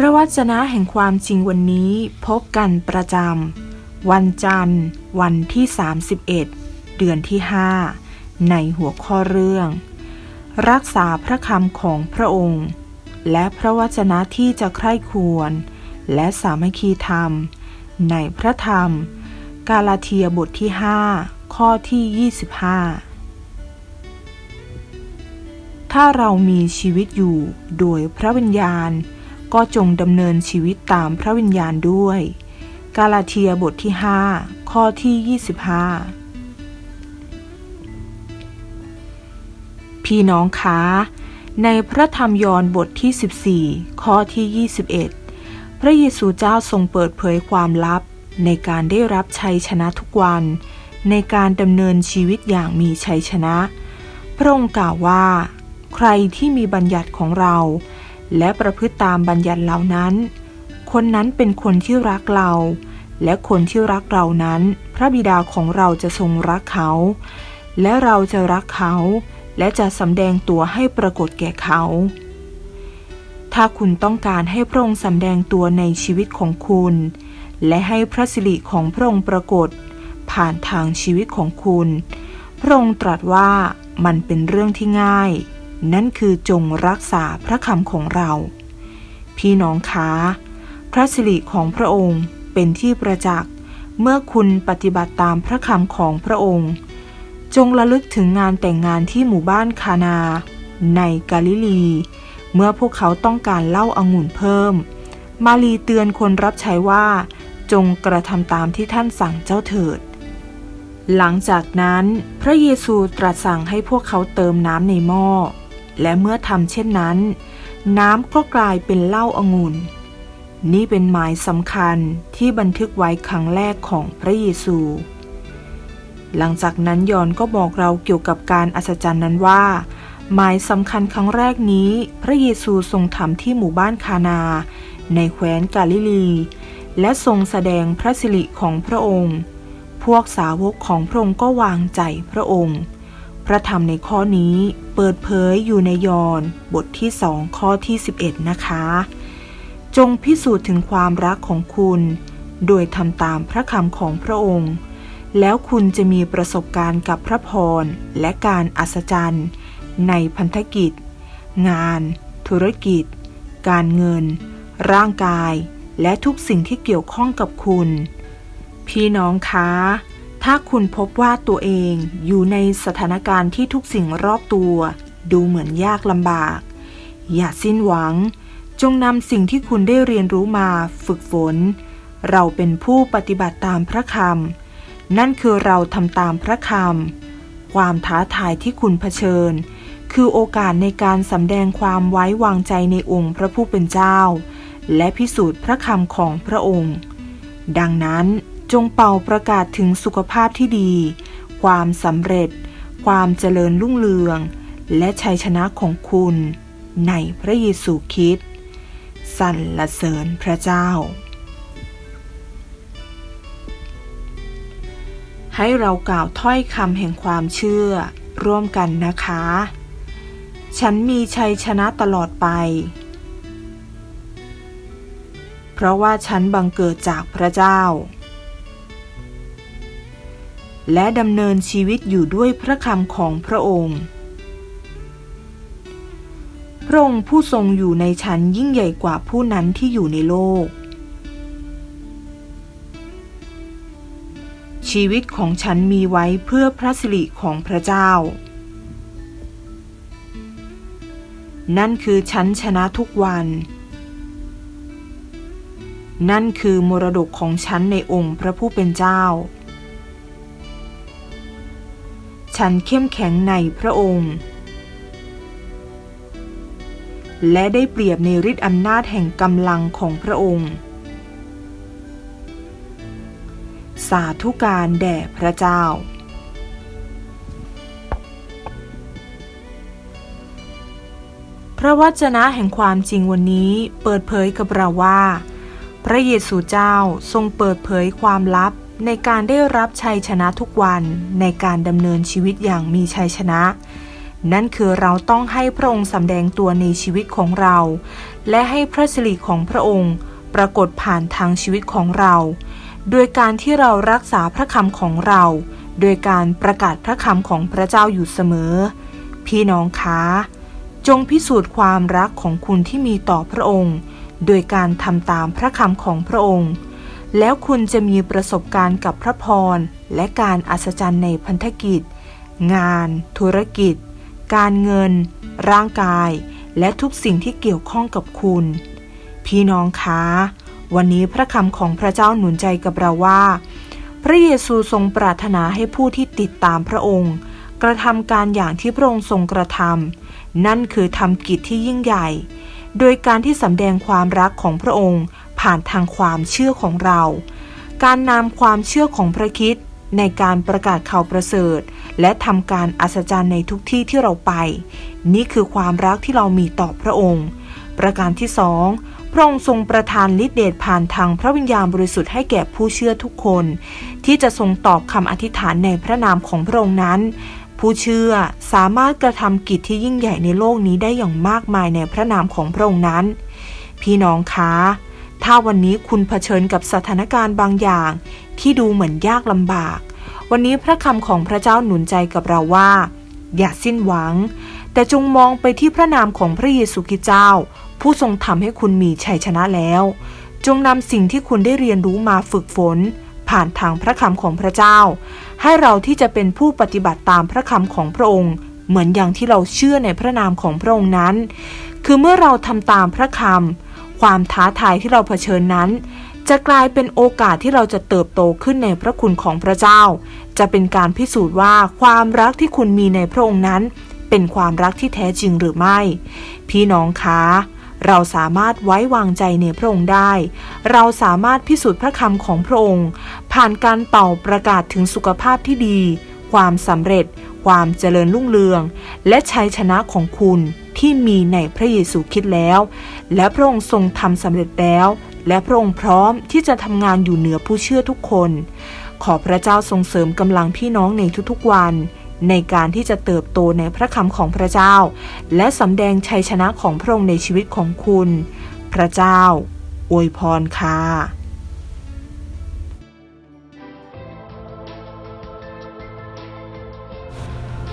พระวจนะแห่งความจริงวันนี้พบกันประจำวันจันทร์ วันที่ 31 เดือนที่ 5 ในหัวข้อเรื่อง รักษาพระคำของพระองค์ และพระวจนะที่จะใคร่ควร และสามัคคีธรรม ในพระธรรม กาลาเทียบทที่ 5 ข้อที่ 25ถ้าเรามีชีวิตอยู่โดยพระวิญญาณ ก็จงดำเนินชีวิตตามพระวิญญาณด้วย กาลาเทียบทที่ 5 ข้อที่ 25 พี่น้องคะในพระธรรมยอห์นบทที่ 14 ข้อที่ 21 พระเยซูเจ้าทรงเปิดเผยความลับ ในการได้รับชัยชนะทุกวัน ในการดำเนินชีวิตอย่างมีชัยชนะ พระองค์กล่าวว่า ใครที่มีบัญญัติของเรา และประพฤติตามบัญญัติเหล่านั้น คนนั้นเป็นคนที่รักเรา และคนที่รักเรานั้น พระบิดาของเราจะทรงรักเขา และเราจะรักเขา และจะสำแดงตัวให้ปรากฏแก่เขา ถ้าคุณต้องการให้พระองค์สำแดงตัวในชีวิตของคุณ และให้พระสิริของพระองค์ปรากฏ ผ่านทางชีวิตของคุณ พระองค์ตรัสว่ามันเป็นเรื่องที่ง่าย นั่นคือจงรักษาพระคำของเรา พี่น้องคะพระสิริของพระองค์เป็นที่ประจักษ์เมื่อคุณปฏิบัติตามพระคำของพระองค์ จงระลึกถึงงานแต่งงานที่หมู่บ้านคานา ในกาลิลี เมื่อพวกเขาต้องการเล้าอางุ่นเพิ่ม มารีเตือนคนรับใช้ว่า จงกระทำตามที่ท่านสั่งเจ้าเถิด หลังจากนั้น พระเยซูตรัสสั่งให้พวกเขาเติมน้ำในหม้อ และเมื่อทำเช่นนั้น น้ำก็กลายเป็นเหล้าอางุ่นนี่เป็นหมายสำคัญที่บันทึกไว้ครั้งแรกของพระเยซู หลังจากนั้นยอนก็บอกเราเกี่ยวกับการอัศจรรย์นั้นว่า หมายสำคัญครั้งแรกนี้ พระเยซูทรงทำที่หมู่บ้านคานา ในแคว้นกาลิลี และทรงแสดงพระสิริของพระองค์ พวกสาวกของพระองค์ก็วางใจพระองค์ พระธรรมในข้อนี้เปิดเผยอยู่ในยอห์นบทที่สองข้อที่ 11 นะคะ จงพิสูจน์ถึงความรักของคุณ โดยทำตามพระคำของพระองค์ แล้วคุณจะมีประสบการณ์กับพระพรและการอัศจรรย์ ในพันธกิจ งาน ธุรกิจ การเงิน ร่างกาย และทุกสิ่งที่เกี่ยวข้องกับคุณ พี่น้องคะ ถ้าคุณพบว่าตัวเองอยู่ในสถานการณ์ที่ทุกสิ่งรอบตัว ดูเหมือนยากลำบาก อย่าสิ้นหวัง จงนำสิ่งที่คุณได้เรียนรู้มาฝึกฝน เราเป็นผู้ปฏิบัติตามพระคำนั่นคือเราทำตามพระคำความท้าทายที่คุณเผชิญ คือโอกาสในการสำแดงความไว้วางใจในองค์พระผู้เป็นเจ้า และพิสูจน์พระคำของพระองค์ ดังนั้น จงเป่าประกาศถึงสุขภาพที่ดี ความสำเร็จ ความเจริญรุ่งเรือง และชัยชนะของคุณ ในพระเยซูคริสต์สรรเสริญพระเจ้า ให้เรากล่าวถ้อยคำแห่งความเชื่อร่วมกันนะคะ ฉันมีชัยชนะตลอดไป เพราะว่าฉันบังเกิดจากพระเจ้า และดำเนินชีวิตอยู่ด้วยพระคำของพระองค์ พระองค์ผู้ทรงอยู่ในฉันยิ่งใหญ่กว่าผู้นั้นที่อยู่ในโลก ชีวิตของฉันมีไว้เพื่อพระสิริของพระเจ้า นั่นคือฉันชนะทุกวัน นั่นคือมรดกของฉันในองค์พระผู้เป็นเจ้า ฉันเข้มแข็งในพระองค์ และได้เปรียบในฤทธิอำนาจแห่งกำลังของพระองค์ สาธุการแด่พระเจ้า พระวจนะแห่งความจริงวันนี้เปิดเผยกับเราว่า พระเยซูเจ้าทรงเปิดเผยความลับ ในการได้รับชัยชนะทุกวันในการดำเนินชีวิตอย่างมีชัยชนะ นั่นคือเราต้องให้พระองค์สำแดงตัวในชีวิตของเรา และให้พระสิริของพระองค์ปรากฏผ่านทางชีวิตของเรา โดยการที่เรารักษาพระคำของเรา โดยการประกาศพระคำของพระเจ้าอยู่เสมอ พี่น้องคะจงพิสูจน์ความรักของคุณที่มีต่อพระองค์ โดยการทำตามพระคำของพระองค์ แล้วคุณจะมีประสบการณ์กับพระพร และการอัศจรรย์ในพันธกิจ งาน ธุรกิจ การเงิน ร่างกาย และทุกสิ่งที่เกี่ยวข้องกับคุณ พี่น้องคะวันนี้พระคำของพระเจ้าหนุนใจกับเราว่า พระเยซูทรงปรารถนาให้ผู้ที่ติดตามพระองค์ กระทำการอย่างที่พระองค์ทรงกระทำนั่นคือทำกิจที่ยิ่งใหญ่ โดยการที่สำแดงความรักของพระองค์ ผ่านทางความเชื่อของเรา การนำความเชื่อของพระคิดในการประกาศข่าวประเสริฐ และทำการอัศจรรย์ในทุกที่ที่เราไป นี่คือความรักที่เรามีต่อพระองค์ ประการที่สองพระองค์ทรงประทานฤทธิเดชผ่านทางพระวิญญาณบริสุทธิ์ให้แก่ผู้เชื่อทุกคน ที่จะทรงตอบคำอธิษฐานในพระนามของพระองค์นั้น ผู้เชื่อสามารถกระทำกิจที่ยิ่งใหญ่ในโลกนี้ได้อย่างมากมายในพระนามของพระองค์นั้น พี่น้องคะ ถ้าวันนี้คุณเผชิญกับสถานการณ์บางอย่าง ที่ดูเหมือนยากลำบาก วันนี้พระคำของพระเจ้าหนุนใจกับเราว่า อย่าสิ้นหวัง แต่จงมองไปที่พระนามของพระเยซูคริสต์เจ้า ผู้ทรงทำให้คุณมีชัยชนะแล้ว จงนำสิ่งที่คุณได้เรียนรู้มาฝึกฝน ผ่านทางพระคำของพระเจ้า ให้เราที่จะเป็นผู้ปฏิบัติตามพระคำของพระองค์ เหมือนอย่างที่เราเชื่อในพระนามของพระองค์นั้น คือเมื่อเราทำตามพระคำ ความท้าทายที่เราเผชิญนั้น จะกลายเป็นโอกาสที่เราจะเติบโตขึ้นในพระคุณของพระเจ้า จะเป็นการพิสูจน์ว่าความรักที่คุณมีในพระองค์นั้น เป็นความรักที่แท้จริงหรือไม่ พี่น้องคะเราสามารถไว้วางใจในพระองค์ได้ เราสามารถพิสูจน์พระคำของพระองค์ ผ่านการเป่าประกาศถึงสุขภาพที่ดี ความสำเร็จ ความเจริญรุ่งเรือง และชัยชนะของคุณ ที่มีในพระเยซูคิดแล้ว และพระองค์ทรงทำสำเร็จแล้ว และพระองค์พร้อมที่จะทำงานอยู่เหนือผู้เชื่อทุกคน ขอพระเจ้าทรงเสริมกำลังพี่น้องในทุกๆวัน ในการที่จะเติบโตในพระคำของพระเจ้า และสำแดงชัยชนะของพระองค์ในชีวิตของคุณ พระเจ้าอวยพรค่ะ